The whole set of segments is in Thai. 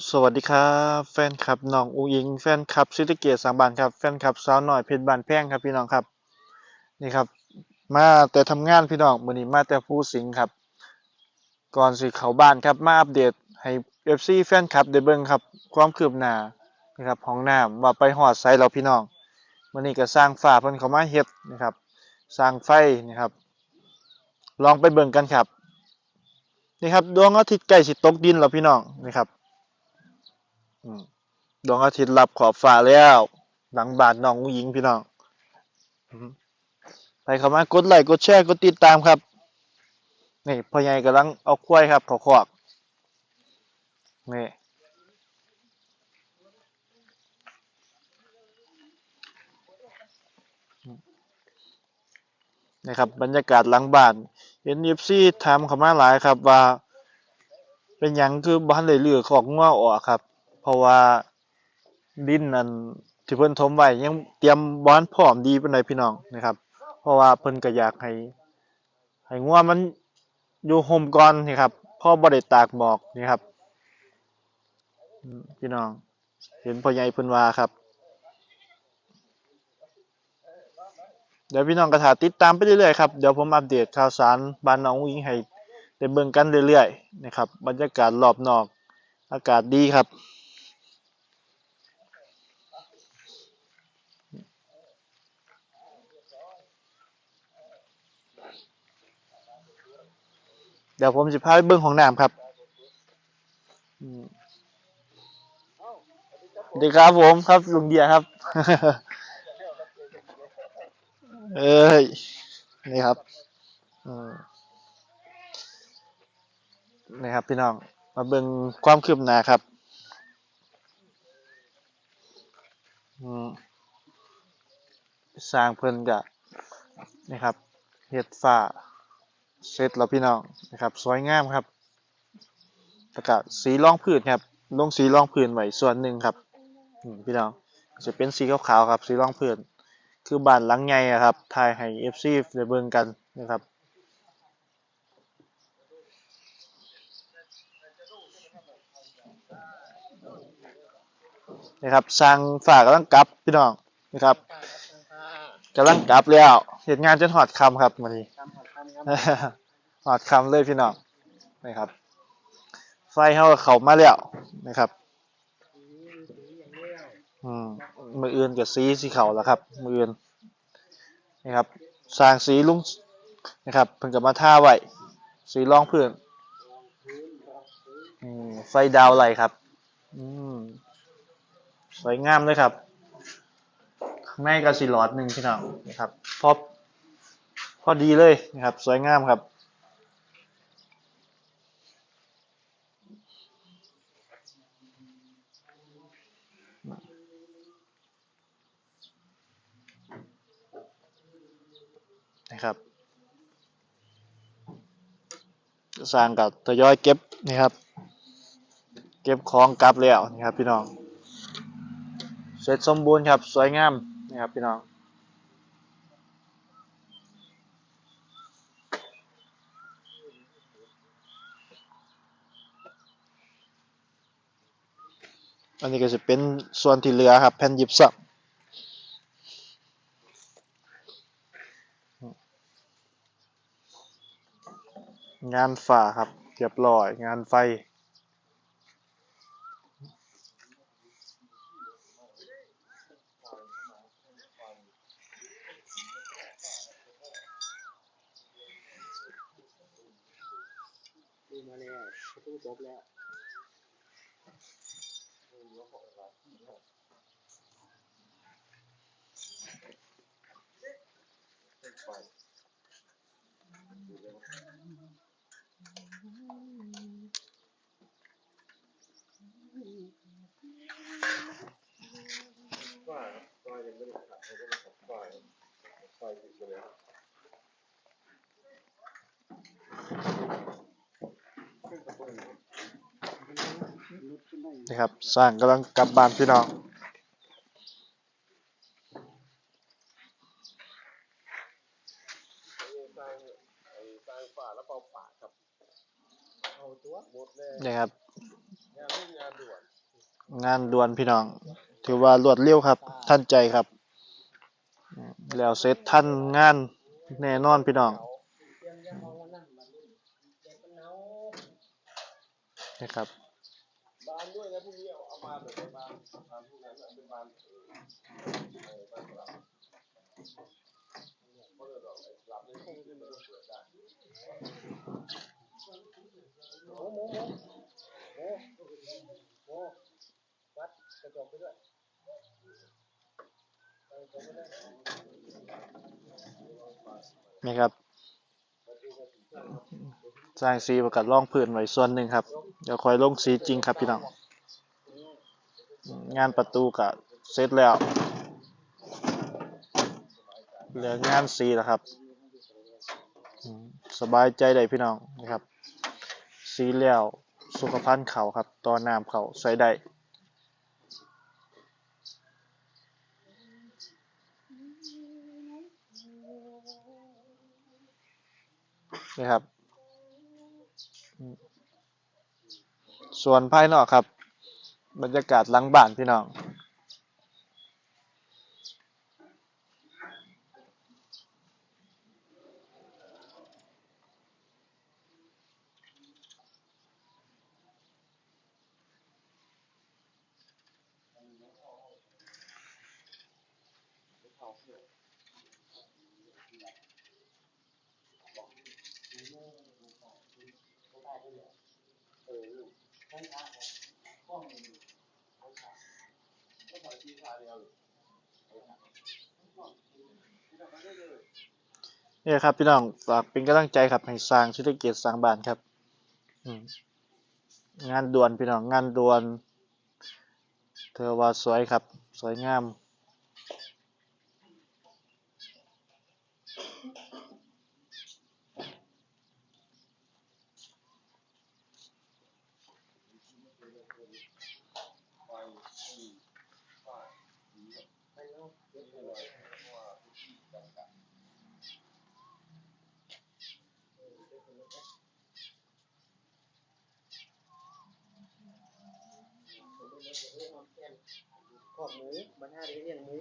สวัสดีครับแฟนคลับน้องอูอิง แฟนคลับซิติเกตสามบานครับแฟนคลับสาวหน่อยเพชรบานแพงครับพี่น้องครับนี่ครับ มาแต่ทำงานพี่น้องมือนี้มาแต่ผู้สิงครับ ก่อนสิเขาบ้านครับมาอัปเดตให้ FC แฟนคลับได้เบิ่งครับ ความคืบหน้านะครับห้องน้ำว่าไปฮอดไสแล้วพี่น้องมือนี้ก็สร้างฝาเพิ่นเขามาเฮ็ดนะครับ สร้างไฟนะครับ ลองไปเบิ่งกันครับนี่ครับดวงอาทิตย์ใกล้สิตกดินแล้วพี่น้องนี่ครับ ดวงอาทิตย์รับขอบฟ้าแล้ว หลังบาทน้องหญิงพี่น้องไปเข้ามากดไลค์กดแชร์กดติดตามครับ นี่พ่อใหญ่กำลังเอาควายครับขาคอกนี่นะครับบรรยากาศหลังบ้านเห็นเอฟซีถามเข้ามาหลายครับว่า เป็นหยังคือบ้านเลยเลือของงัวออกครับ เพราะว่าดินนั่นที่เพิ่นถมไว้ยังเตรียมบ้านพร้อมดีปานใดพี่น้องนะครับ เพราะว่าเพิ่นก็อยากให้ให้งัวมันอยู่ห่มก่อนนี่ครับพ่อบ่ได้ตากหมอกนี่ครับพี่น้อง เห็นพ่อใหญ่เพิ่นว่าครับ เดี๋ยวพี่น้องก็ถ้าติดตามไปเรื่อยๆครับเดี๋ยวผมอัปเดตข่าวสารบ้านน้องอุ้งอิงให้ได้เบิ่งกันเรื่อยๆนะครับบรรยากาศรอบนอกอากาศดีครับ ดี๋ยวผมจะพาไปเบิ้งของน้ำครับสวัสดีครับผมครับลุงเดียครับ เอ้ย นี่ครับนี่ครับพี่น้อง มาเบิ่งความคืบหน้าครับอืมสร้างเพิ่นกะนี่ครับเฮ็ดฝ้า เสร็จแล้วพี่น้องนะครับสวยงามครับแล้วก็สีรองพื้นครับลงสีรองพื้นไว้ส่วนหนึ่งครับพี่น้องจะเป็นสีขาวๆครับสีรองพื้นคือบานหลังใหญ่ครับถ่ายให้ FC ได้เบิ่งกันนะครับนะครับสร้างฝากกำลังกลับพี่น้องนะครับกำลังกลับแล้วเห็นงานจนหอดคำครับวันนี้ หอดคำเลยพี่น้องนะครับ ไฟเขาเขามาแล้วนะครับ อืมมืออื่นกับสีสีเขาแล้วครับ มืออื่นนะครับสร้างสีลุงนะครับเพิ่งกับมาท่าไว้สีรองพื้นอืมไฟดาวไหลครับ อืมสวยงามเลยครับข้างในก็สีหลอดหนึ่งพี่น้องนะครับพอ พอดีเลยนะครับ สวยงามครับ นะครับสร้างกับทยอยเก็บนี่ครับ เก็บของกลับแล้วนี่ครับพี่น้อง เสร็จสมบูรณ์ครับ สวยงามนี่ครับพี่น้อง อันนี้ก็จะเป็นส่วนที่เหลือครับแผ่นยิบซับงานฝาครับเรียบร้อยงานไฟ ดูมาแล้วตู้จบแล้ว 留好是吧？以后。再快。嗯嗯 นะครับสร้างกำลังกลับบ้านพี่น้องนี่ครับ งานด่วนพี่น้อง ถือว่ารวดเร็วครับทันใจครับ แล้วเสร็จทันงานแน่นอนพี่น้องนะครับานด้วยนะพรุ่งนี้เอาเอามาแบบบานบานพวกนั้นเป็นบานเออบานสลับเพราะเราไอ้สลับเนี่ยคงจะไม่ได้เปิดได้หมูหมูหมูหมูหมูวัดกระจกไปด้วยไปกระจกไปด้วยนี่ครับสร้างสีประกาศร่องพื้นไว้ส่วนหนึ่งครับ เดี๋ยวคอยลงสีจริงครับพี่น้อง งานประตูก็เสร็จแล้ว เหลืองานสีแล้วครับ สบายใจได้พี่น้องนะครับ สีแล้วสุขภัณฑ์เขาครับต่อน้ำเขาใส่ได้นี่ครับ ส่วนภายนอกครับ บรรยากาศหลังบ้านพี่น้อง นี่ครับพี่น้องฝากเป็นกำลังใจครับให้สร้างธุรกิจสร้างบ้านครับอืงานด่วนพี่น้องงานด่วน เธอว่าสวยครับ สวยงาม ขอบหมูมันห้าเลี้ยงหมู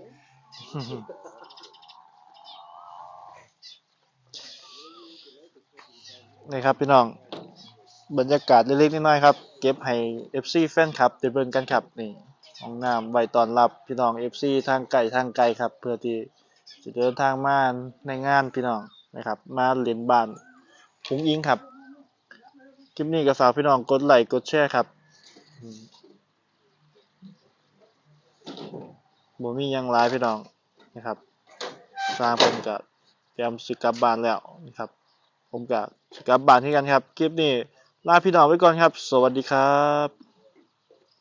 นี่ครับพี่น้อง บรรยากาศเล็กๆน้อยๆครับ เก็บให้ FC แฟนคลับได้เบิ่งกันครับนี่ห้องน้ำไว้ตอนรับพี่น้อง FC ทางไกลทางไกลครับ เพื่อที่จะเดินทางมาในงานพี่น้องนะครับ มาเล่นบ้านคุ้งอิงครับคลิปนี้ก็ฝากพี่น้องกดไลค์กดแชร์ครับอืมบ่มียังหลายพี่น้องนะครับสร้างเพิ่นก็เตรียมสกลับบ้านแล้วนะครับ ผมก็สิกลับบ้านที่กันครับ คลิปนี้ ลาพี่น้องไว้ก่อนครับ สวัสดีครับ